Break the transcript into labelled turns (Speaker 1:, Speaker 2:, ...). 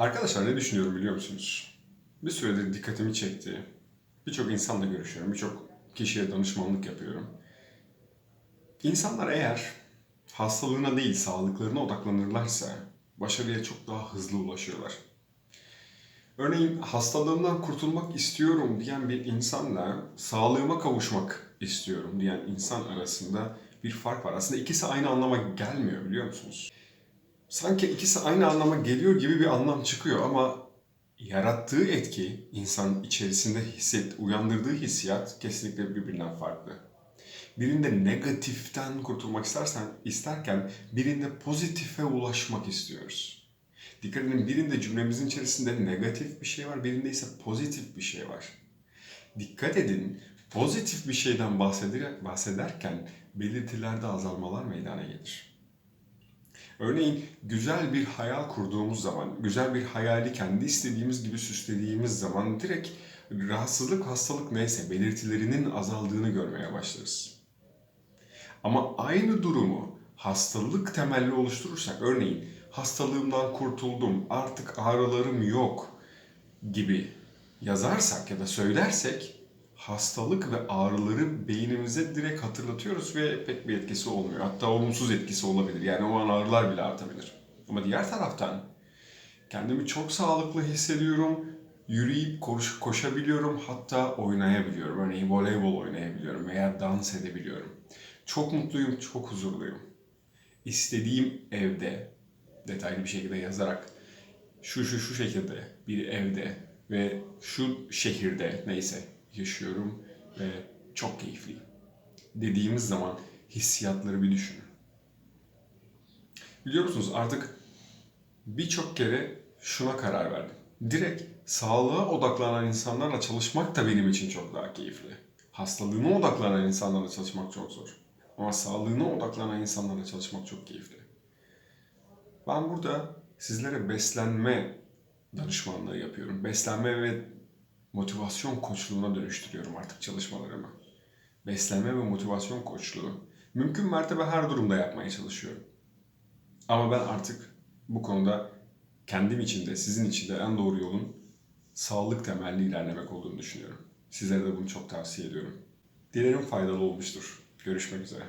Speaker 1: Arkadaşlar ne düşünüyorum biliyor musunuz? Bir süredir dikkatimi çekti. Birçok insanla görüşüyorum, birçok kişiye danışmanlık yapıyorum. İnsanlar eğer hastalığına değil sağlıklarına odaklanırlarsa başarıya çok daha hızlı ulaşıyorlar. Örneğin hastalığımdan kurtulmak istiyorum diyen bir insanla sağlığıma kavuşmak istiyorum diyen insan arasında bir fark var. Aslında ikisi aynı anlama gelmiyor biliyor musunuz? Sanki ikisi aynı anlama geliyor gibi bir anlam çıkıyor ama yarattığı etki insan içerisinde hisset, uyandırdığı hissiyat kesinlikle birbirinden farklı. Birinde negatiften kurtulmak istersen isterken birinde pozitife ulaşmak istiyoruz. Dikkat edin birinde cümlemizin içerisinde negatif bir şey var, birinde ise pozitif bir şey var. Dikkat edin pozitif bir şeyden bahseder, bahsederken belirtilerde azalmalar meydana gelir. Örneğin güzel bir hayal kurduğumuz zaman, güzel bir hayali kendi istediğimiz gibi süslediğimiz zaman direkt rahatsızlık, hastalık neyse belirtilerinin azaldığını görmeye başlarız. Ama aynı durumu hastalık temelli oluşturursak, örneğin hastalığımdan kurtuldum, artık ağrılarım yok gibi yazarsak ya da söylersek hastalık ve ağrıları beynimize direkt hatırlatıyoruz ve pek bir etkisi olmuyor. Hatta olumsuz etkisi olabilir. Yani o an ağrılar bile artabilir. Ama diğer taraftan kendimi çok sağlıklı hissediyorum. Yürüyüp koş, koşabiliyorum. Hatta oynayabiliyorum. Örneğin voleybol oynayabiliyorum veya dans edebiliyorum. Çok mutluyum, çok huzurluyum. İstediğim evde detaylı bir şekilde yazarak şu şu şu şekilde bir evde ve şu şehirde neyse yaşıyorum ve çok keyifliyim dediğimiz zaman hissiyatları bir düşünün. Biliyor musunuz artık birçok kere şuna karar verdim. Direkt sağlığa odaklanan insanlarla çalışmak da benim için çok daha keyifli. Hastalığına odaklanan insanlarla çalışmak çok zor. Ama sağlığına odaklanan insanlarla çalışmak çok keyifli. Ben burada sizlere beslenme danışmanlığı yapıyorum. Beslenme ve motivasyon koçluğuna dönüştürüyorum artık çalışmalarımı. Beslenme ve motivasyon koçluğu. Mümkün mertebe her durumda yapmaya çalışıyorum. Ama ben artık bu konuda kendim için de sizin için de en doğru yolun sağlık temelli ilerlemek olduğunu düşünüyorum. Sizlere de bunu çok tavsiye ediyorum. Dilerim faydalı olmuştur. Görüşmek üzere.